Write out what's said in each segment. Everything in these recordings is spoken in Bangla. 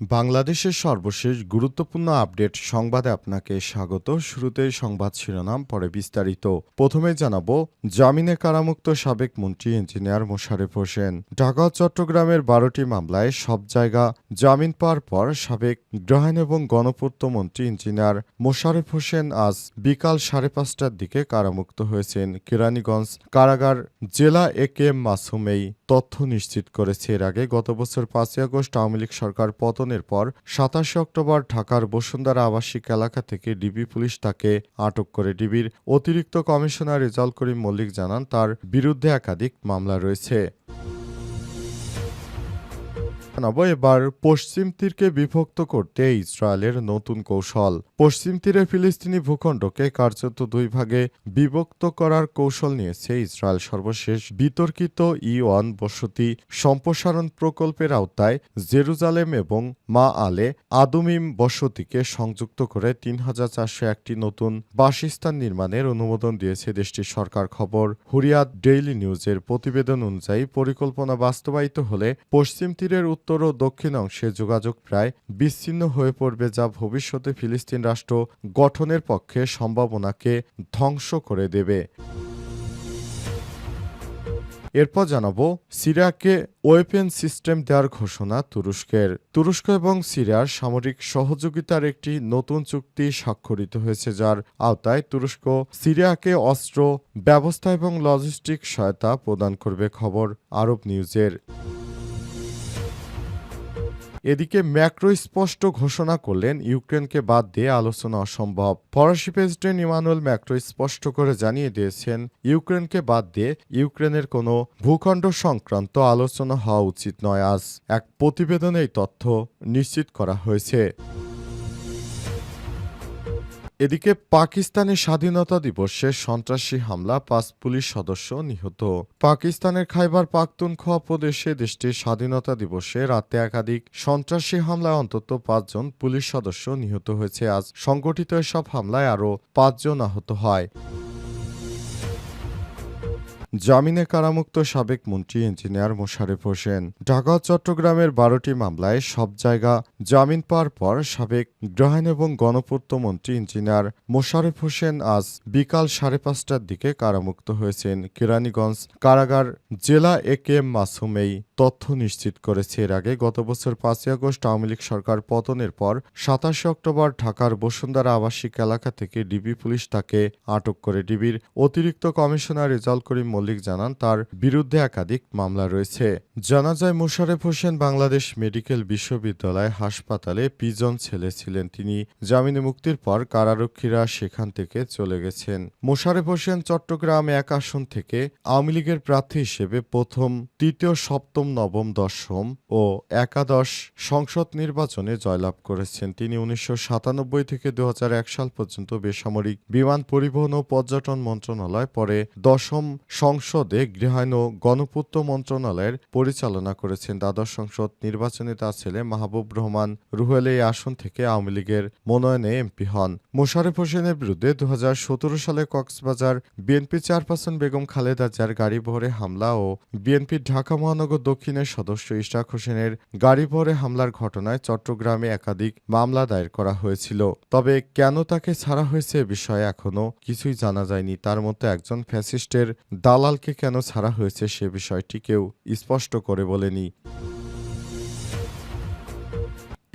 বাংলাদেশের সর্বশেষ গুরুত্বপূর্ণ আপডেট সংবাদে আপনাকে স্বাগত। শুরুতেই সংবাদ শিরোনাম, পরে বিস্তারিত। প্রথমে জানাব, জামিনে কারামুক্ত সাবেক মন্ত্রী ইঞ্জিনিয়ার মোশারেফ হোসেন। ঢাকা, চট্টগ্রামের বারোটি মামলায় সব জায়গা জামিন পাওয়ার পর সাবেক গ্রহায়ণ এবং গণপূর্ত মন্ত্রী ইঞ্জিনিয়ার মোশারেফ হোসেন আজ বিকাল সাড়ে পাঁচটার দিকে কারামুক্ত হয়েছেন। কেরানীগঞ্জ কারাগার জেলা এ কে এম মাসুম এই তথ্য নিশ্চিত করেছে। এর আগে গত বছর পাঁচই আগস্ট আওয়ামী লীগ সরকার পতনের পর সাতাশে অক্টোবর ঢাকার বসুন্ধরা আবাসিক এলাকা থেকে ডিবি পুলিশ তাকে আটক করে। ডিবির অতিরিক্ত কমিশনার রেজাল করিম মল্লিক জানান, তার বিরুদ্ধে একাধিক মামলা রয়েছে। জানাব এবার পশ্চিম তীরকে বিভক্ত করতে ইসরায়েলের নতুন কৌশল। পশ্চিম তীরে ফিলিস্তিনি ভূখণ্ডকে কার্যত দুই ভাগে বিভক্ত করার কৌশল নিয়েছে ইসরায়েল সর্বশেষ বিতর্কিত ই ওয়ান বসতি সম্প্রসারণ প্রকল্পের আওতায় জেরুজালেম এবং মা আলে আদুমিম বসতিকে সংযুক্ত করে তিন হাজার চারশো একটি নতুন বাসস্থান নির্মাণের অনুমোদন দিয়েছে দেশটির সরকার খবর। হুরিয়াত ডেইলি নিউজের প্রতিবেদন অনুযায়ী পরিকল্পনা বাস্তবায়িত হলে পশ্চিম তীরের উত্তর ও দক্ষিণ অংশে যোগাযোগ প্রায় বিচ্ছিন্ন হয়ে পড়বে যা ভবিষ্যতে ফিলিস্তিন রাষ্ট্র গঠনের পক্ষে সম্ভাবনাকে ধ্বংস করে দেবে। এরপর জানাব সিরিয়াকে ওয়েপেন সিস্টেম দেওয়ার ঘোষণা তুরস্কের। তুরস্ক এবং সিরিয়ার সামরিক সহযোগিতার একটি নতুন চুক্তি স্বাক্ষরিত হয়েছে, যার আওতায় তুরস্ক সিরিয়াকে অস্ত্র, ব্যবস্থা এবং লজিস্টিক সহায়তা প্রদান করবে, খবর আরব নিউজের। এদিকে ম্যাক্রো স্পষ্ট ঘোষণা করলেন, ইউক্রেনকে বাদ দিয়ে আলোচনা অসম্ভব। ফরাসি প্রেসিডেন্ট ইমানুয়েল ম্যাক্রো স্পষ্ট করে জানিয়ে দিয়েছেন, ইউক্রেনকে বাদ দিয়ে ইউক্রেনের কোনো ভূখণ্ড সংক্রান্ত আলোচনা হওয়া উচিত নয়। আজ এক প্রতিবেদনে এই তথ্য নিশ্চিত করা হয়েছে। এদিকে পাকিস্তানের স্বাধীনতা দিবসে সন্ত্রাসী হামলা, পাঁচ পুলিশ সদস্য নিহত। পাকিস্তানের খাইবার পাখতুনখোয়া প্রদেশে দেশটির স্বাধীনতা দিবসে রাতে একাধিক সন্ত্রাসী হামলায় অন্তত পাঁচজন পুলিশ সদস্য নিহত হয়েছে। আজ সংগঠিত এসব হামলায় আরও পাঁচজন আহত হয়। জামিনে কারামুক্ত সাবেক মন্ত্রী ইঞ্জিনিয়ার মোশারেফ হোসেন। ঢাকা চট্টগ্রামের বারোটি মামলায় সব জায়গা জামিন পাওয়ার পর সাবেক গ্রহায়ণ এবং গণপূর্ত মন্ত্রী ইঞ্জিনিয়ার মোশারেফ হোসেন আজ বিকাল সাড়ে পাঁচটার দিকে কারামুক্ত হয়েছেন। কেরানীগঞ্জ কারাগার জেলা এ কে এম মাসুম এই তথ্য নিশ্চিত করেছে। এর আগে গত বছর পাঁচই আগস্ট আওয়ামী লীগ সরকার পতনের পর সাতাশে অক্টোবর ঢাকার বসুন্ধরা আবাসিক এলাকা থেকে ডিবি পুলিশ তাকে আটক করে। ডিবির অতিরিক্ত কমিশনার রেজাল করিম মল্লিক জানান, তার বিরুদ্ধে একাধিক মামলা রয়েছে। জানা যায় মোশারেফ হোসেন বাংলাদেশ মেডিকেল বিশ্ববিদ্যালয় হাসপাতালে পিজন ছেলে ছিলেন তিনি। জামিনে মুক্তির পর কারারক্ষীরা সেখান থেকে চলে গেছেন। মোশারেফ হোসেন চট্টগ্রাম এক আসন থেকে আওয়ামী লীগের প্রার্থী হিসেবে প্রথম, তৃতীয়, সপ্তম, নবম, দশম ও একাদশ সংসদ নির্বাচনে জয়লাভ করেছেন। তিনি উনিশশো সাতানব্বই থেকে দু হাজার এক সাল পর্যন্ত বেসামরিক বিমান পরিবহন ও পর্যটন মন্ত্রণালয়, পরে দশম সংসদে গৃহায়ণ ও গণপূর্ত মন্ত্রণালয়ের পরিচালনা করেছেন দ্বাদশ সংসদ নির্বাচনে তার ছেলে মাহবুব রহমান রুহেল এই আসন থেকে আওয়ামী লীগের মনোনয়নে এমপি হন। মোশারেফ হোসেনের বিরুদ্ধে দু হাজার সতেরো সালে কক্সবাজার বিএনপি চেয়ারপারসন বেগম খালেদা জিয়ার গাড়ি বহরে হামলা ও বিএনপির ঢাকা মহানগর দক্ষিণের সদস্য ইশরাক হোসেনের গাড়ি বহরে হামলার ঘটনায় চট্টগ্রামে একাধিক মামলা দায়ের করা হয়েছিল। তবে কেন তাকে ছাড়া হয়েছে বিষয়ে এখনও কিছুই জানা যায়নি। তার মতো একজন ফ্যাসিস্টের দালালকে কেন ছাড়া হয়েছে সে বিষয়টি কেউ স্পষ্ট করে বলেনি।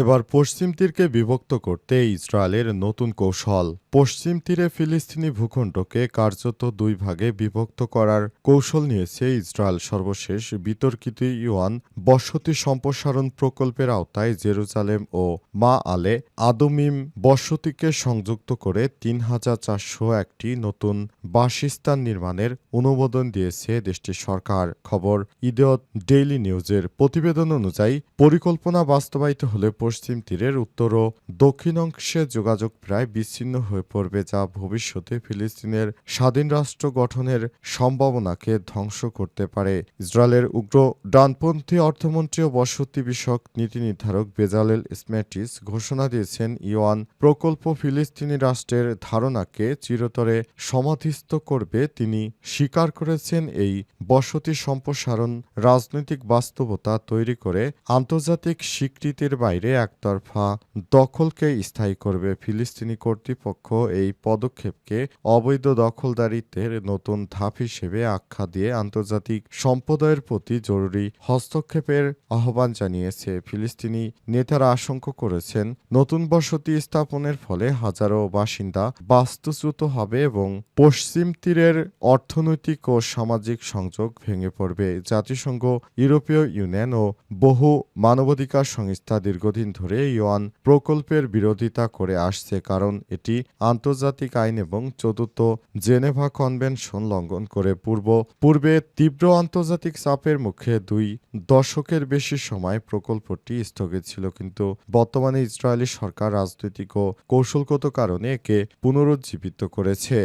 এবার পশ্চিম তীরকে বিভক্ত করতে ইসরায়েলের নতুন কৌশল। পশ্চিম তীরে ফিলিস্তিনি ভূখণ্ডকে কার্যত দুই ভাগে বিভক্ত করার কৌশল নিয়েছে ইসরায়েল সর্বশেষ বিতর্কিত ইউয়ান বসতি সম্প্রসারণ প্রকল্পের আওতায় জেরুজালেম ও মা আলে আদমিম বসতিকে সংযুক্ত করে তিন হাজার চারশো একটি নতুন বাসস্থান নির্মাণের অনুমোদন দিয়েছে দেশটির সরকার। খবর, ইদিয়ত ডেইলি নিউজের প্রতিবেদন অনুযায়ী পরিকল্পনা বাস্তবায়িত হলে পশ্চিম তীরের উত্তর ও দক্ষিণ অংশে যোগাযোগ প্রায় বিচ্ছিন্ন হয়ে হয়ে পড়বে যা ভবিষ্যতে ফিলিস্তিনের স্বাধীন রাষ্ট্র গঠনের সম্ভাবনাকে ধ্বংস করতে পারে। ইসরায়েলের উগ্র ডানপন্থী অর্থমন্ত্রী ও বসতি বিষয়ক নীতি নির্ধারক বেজালেল স্ম্যাটিস ঘোষণা দিয়েছেন ইওয়ান প্রকল্প ফিলিস্তিনি রাষ্ট্রের ধারণাকে চিরতরে সমাধিস্থ করবে। তিনি স্বীকার করেছেন, এই বসতি সম্প্রসারণ রাজনৈতিক বাস্তবতা তৈরি করে আন্তর্জাতিক স্বীকৃতির বাইরে একতরফা দখলকে স্থায়ী করবে ফিলিস্তিনি কর্তৃপক্ষ। এই পদক্ষেপকে অবৈধ দখলদারিত্বের নতুন ধাপ হিসেবে আখ্যা দিয়ে আন্তর্জাতিক সম্প্রদায়ের প্রতি জরুরি হস্তক্ষেপের আহ্বান জানিয়েছে ফিলিস্তিনি নেতারা আশঙ্কা করেছেন, নতুন বসতি স্থাপনের ফলে হাজারো বাসিন্দা বাস্তুচ্যুত হবে এবং পশ্চিম তীরের অর্থনৈতিক ও সামাজিক সংযোগ ভেঙে পড়বে। জাতিসংঘ, ইউরোপীয় ইউনিয়ন ও বহু মানবাধিকার সংস্থা দীর্ঘদিন ধরে ইওয়ান প্রকল্পের বিরোধিতা করে আসছে, কারণ এটি আন্তর্জাতিক আইন এবং চতুর্থ জেনেভা কনভেনশন লঙ্ঘন করে পূর্ব, পূর্বে তীব্র আন্তর্জাতিক চাপের মুখে দুই দশকের বেশি সময় প্রকল্পটি স্থগিত ছিল। কিন্তু বর্তমানে ইসরায়েলি সরকার রাজনৈতিক ও কৌশলগত কারণে একে পুনরুজ্জীবিত করেছে।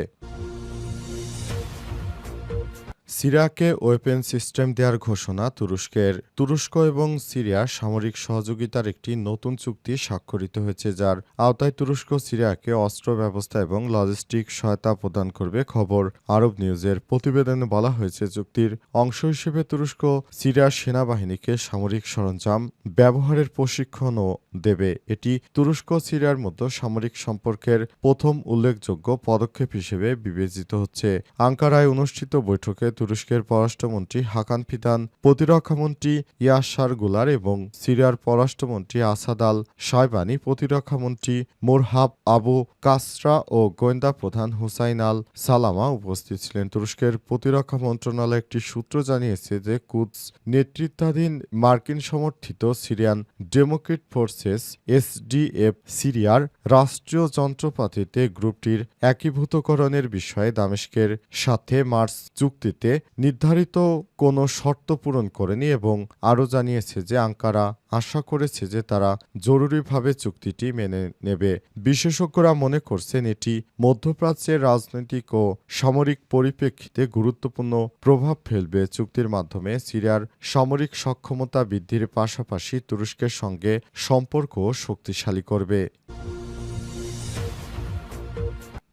সিরিয়াকে ওয়েপেন সিস্টেম দেওয়ার ঘোষণা তুরস্কের। তুরস্ক এবং সিরিয়া সামরিক সহযোগিতার একটি নতুন চুক্তি স্বাক্ষরিত হয়েছে, যার আওতায় তুরস্ক সিরিয়াকে অস্ত্র ব্যবস্থা এবং লজিস্টিক সহায়তা প্রদান করবে খবর আরব নিউজের প্রতিবেদনে বলা হয়েছে। চুক্তির অংশ হিসেবে তুরস্ক সিরিয়ার সেনাবাহিনীকে সামরিক সরঞ্জাম ব্যবহারের প্রশিক্ষণও দেবে। এটি তুরস্ক সিরিয়ার মতো সামরিক সম্পর্কের প্রথম উল্লেখযোগ্য পদক্ষেপ হিসেবে বিবেচিত হচ্ছে। আঙ্কারায় অনুষ্ঠিত বৈঠকে তুরস্কের পররাষ্ট্রমন্ত্রী হাকান ফিদান, প্রতিরক্ষামন্ত্রী ইয়াসারগুলার এবং সিরিয়ার পররাষ্ট্রমন্ত্রী আসাদ আল সাইবানি প্রতিরক্ষামন্ত্রী মোরহাব আবু কাসরা ও গোয়েন্দা প্রধান হুসাইন আল সালামা উপস্থিত ছিলেন। তুরস্কের প্রতিরক্ষা মন্ত্রণালয় একটি সূত্র জানিয়েছে যে কুদস নেতৃত্বাধীন মার্কিন সমর্থিত সিরিয়ান ডেমোক্রেট ফোর্সেস এসডিএফ সিরিয়ার রাষ্ট্রীয় যন্ত্রপাতিতে গ্রুপটির একীভূতকরণের বিষয়ে দামেস্কের সাথে মার্চ চুক্তিতে নির্ধারিত কোনো শর্ত পূরণ করেনি এবং আরও জানিয়েছে যে আঙ্কারা আশা করেছে যে তারা জরুরিভাবে চুক্তিটি মেনে নেবে। বিশেষজ্ঞরা মনে করছেন এটি মধ্যপ্রাচ্যের রাজনৈতিক ও সামরিক পরিপ্রেক্ষিতে গুরুত্বপূর্ণ প্রভাব ফেলবে। চুক্তির মাধ্যমে সিরিয়ার সামরিক সক্ষমতা বৃদ্ধির পাশাপাশি তুরস্কের সঙ্গে সম্পর্ক শক্তিশালী করবে।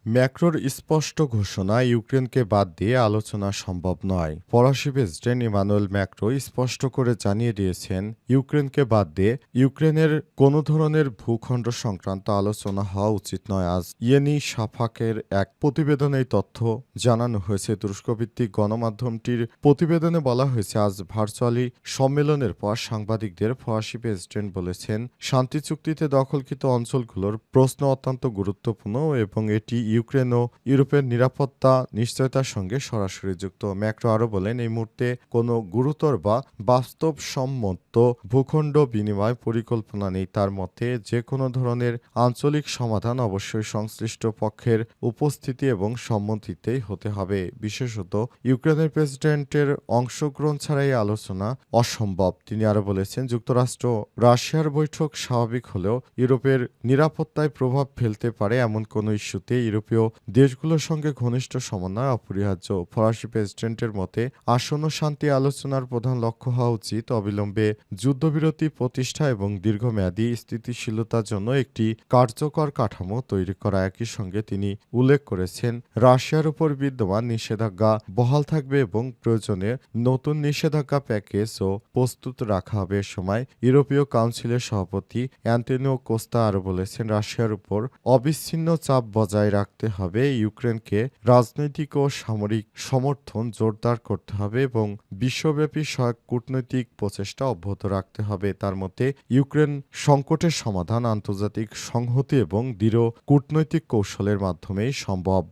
ম্যাক্রোর স্পষ্ট ঘোষণা ইউক্রেনকে বাদ দিয়ে আলোচনা সম্ভব নয়। ফরাসি প্রেসিডেন্ট ইমানুয়েল ম্যাক্রো স্পষ্ট করে জানিয়ে দিয়েছেন, ইউক্রেনকে বাদ দিয়ে ইউক্রেনের কোনো ধরনের ভূখণ্ড সংক্রান্ত আলোচনা হওয়া উচিত নয়। আজ ইয়েনি সাফাকের এক প্রতিবেদনে তথ্য জানানো হয়েছে। তুরস্কভিত্তিক গণমাধ্যমটির প্রতিবেদনে বলা হয়েছে, আজ ভার্চুয়ালি সম্মেলনের পর সাংবাদিকদের ফরাসি প্রেসিডেন্ট বলেছেন, শান্তি চুক্তিতে দখলকৃত অঞ্চলগুলোর প্রশ্ন অত্যন্ত গুরুত্বপূর্ণ এবং এটি ইউক্রেন ও ইউরোপের নিরাপত্তা, নিশ্চয়তার সঙ্গে সরাসরি যুক্ত। ম্যাক্রো আরও বলেন, এই মুহূর্তে কোনো গুরুতর বা বাস্তবসম্মত ভূখণ্ড বিনিময় পরিকল্পনা নেই। তার মতে, যে কোনো ধরনের আঞ্চলিক সমাধান অবশ্যই সংশ্লিষ্ট পক্ষের উপস্থিতি এবং সম্মতিতেই হতে হবে। বিশেষত ইউক্রেনের প্রেসিডেন্টের অংশগ্রহণ ছাড়াই আলোচনা অসম্ভব। তিনি আরও বলেছেন, যুক্তরাষ্ট্র রাশিয়ার বৈঠক স্বাভাবিক হলেও ইউরোপের নিরাপত্তায় প্রভাব ফেলতে পারে এমন কোনো ইস্যুতে ইউরোপীয় দেশগুলোর সঙ্গে ঘনিষ্ঠ সমন্বয় অপরিহার্য। ফরাসি প্রেসিডেন্টের মতে, আসন্ন শান্তি আলোচনার প্রধান লক্ষ্য হওয়া উচিত অবিলম্বে যুদ্ধবিরতি প্রতিষ্ঠা এবং দীর্ঘমেয়াদী স্থিতিশীলতার জন্য একটি কার্যকর কাঠামো তৈরি করা। একই সঙ্গে তিনি উল্লেখ করেছেন, রাশিয়ার উপর বিদ্যমান নিষেধাজ্ঞা বহাল থাকবে এবং প্রয়োজনে নতুন নিষেধাজ্ঞা প্যাকেজও প্রস্তুত রাখা হবে। সময় ইউরোপীয় কাউন্সিলের সভাপতি অ্যান্টনিও কোস্তা আরও বলেছেন, রাশিয়ার উপর অবিচ্ছিন্ন চাপ বজায় রাখতে হবে। ইউক্রেনকে রাজনৈতিক ও সামরিক সমর্থন জোরদার করতে হবে এবং বিশ্বব্যাপী সহায়ক কূটনৈতিক প্রচেষ্টা অব্যাহত রাখতে হবে। তার মতে, ইউক্রেন সংকটের সমাধান আন্তর্জাতিক সংহতি এবং দৃঢ় কূটনৈতিক কৌশলের মাধ্যমেই সম্ভব।